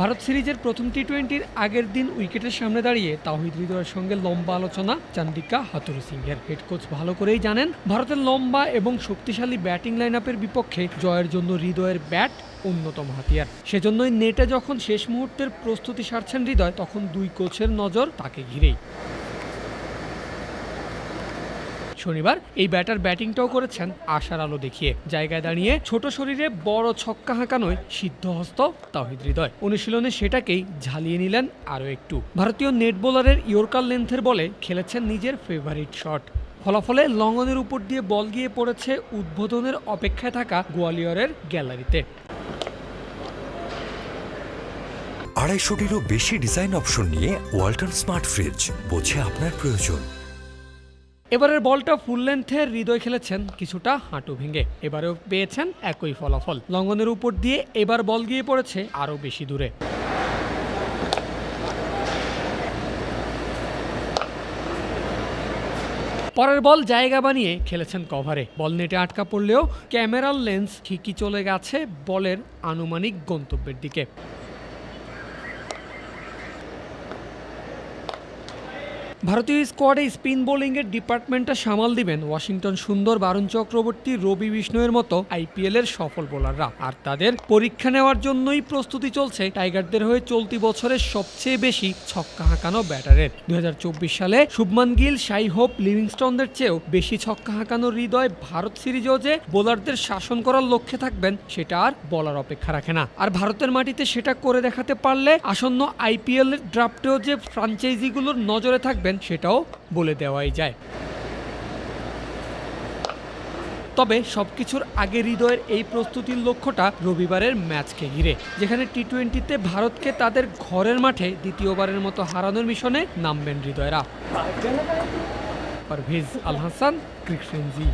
ভারত সিরিজের প্রথম টি টোয়েন্টির আগের দিন উইকেটের সামনে দাঁড়িয়ে তাহিদ হৃদয়ের সঙ্গে লম্বা আলোচনা, চান্দিকা হাতুরু সিংহের হেড কোচ ভালো করেই জানেন, ভারতের লম্বা এবং শক্তিশালী ব্যাটিং লাইন আপের বিপক্ষে জয়ের জন্য হৃদয়ের ব্যাট অন্যতম হাতিয়ার। সেজন্যই নেটে যখন শেষ মুহূর্তের প্রস্তুতি সারছেন হৃদয়, তখন দুই কোচের নজর তাকে ঘিরেই। শনিবার এই ব্যাটার ব্যাটিংটাও করেছেন আশার আলো দেখিয়ে। জায়গায় দাঁড়িয়ে ছোট শরীরে বড় ছক্কা হাঁকানোয় সিদ্ধহস্ত তাহিদ হৃদয়। অনুশীলনে সেটাকেই ঝালিয়ে নিলেন আরও একটু। ভারতীয় নেট বোলারের ইয়র্কার লেন্থের বলে খেলেছেন নিজের ফেভারিট শট ফলাফলে লঙ্গনের উপর দিয়ে বল গিয়ে পড়েছে উদ্বোধনের অপেক্ষায় থাকা গোয়ালিয়রের গ্যালারিতে। আড়াইশোটিরও বেশি ডিজাইন অপশন নিয়ে ওয়াল্টন স্মার্ট ফ্রিজ বোঝে আপনার প্রয়োজন। এবারের বলটা ফুল লেন্থের হৃদয় খেলেছেন কিছুটা হাঁটু ভেঙে। এবারেও পেয়েছেন একই ফলাফল। লঙ্গনের উপর দিয়ে এবার বল গিয়ে পড়েছে আরও বেশি দূরে। পরের বল জায়গা বানিয়ে খেলেছেন কভারে। বল নেটে আটকা পড়লেও ক্যামেরার লেন্স ঠিকই চলে গেছে বলের আনুমানিক গন্তব্যের দিকে। ভারতীয় স্কোয়াডে স্পিন বোলিংয়ের ডিপার্টমেন্টটা সামাল দিবেন ওয়াশিংটন সুন্দর বারুণ চক্রবর্তী রবি বিষ্ণুয়ের মতো আইপিএল এর সফল বোলাররা। আর তাদের পরীক্ষা নেওয়ার জন্যই প্রস্তুতি চলছে টাইগারদের হয়ে চলতি বছরের সবচেয়ে বেশি ছক্কা হাঁকানো ব্যাটারের। দুই হাজার চব্বিশ সালে শুভমান গিল শাই হোপ, লিভিংস্টনদের চেয়েও বেশি ছক্কা হাঁকানো হৃদয় ভারত সিরিজেও যে বোলারদের শাসন করার লক্ষ্যে থাকবেন, সেটা আর বলার অপেক্ষা রাখে না। আর ভারতের মাটিতে সেটা করে দেখাতে পারলে আসন্ন আইপিএল ড্রাফটেও যে ফ্রাঞ্চাইজিগুলোর নজরে থাকবেন সেটাও বলে দেওয়াই যায়। তবে সবকিছুর আগে হৃদয়ের এই প্রস্তুতির লক্ষ্যটা রবিবারের ম্যাচকে ঘিরে, যেখানে টি টোয়েন্টিতে ভারতকে তাদের ঘরের মাঠে দ্বিতীয়বারের মতো হারানোর মিশনে নামবেন হৃদয়রা। পারভেজ আল হাসান ক্রিকসেনজি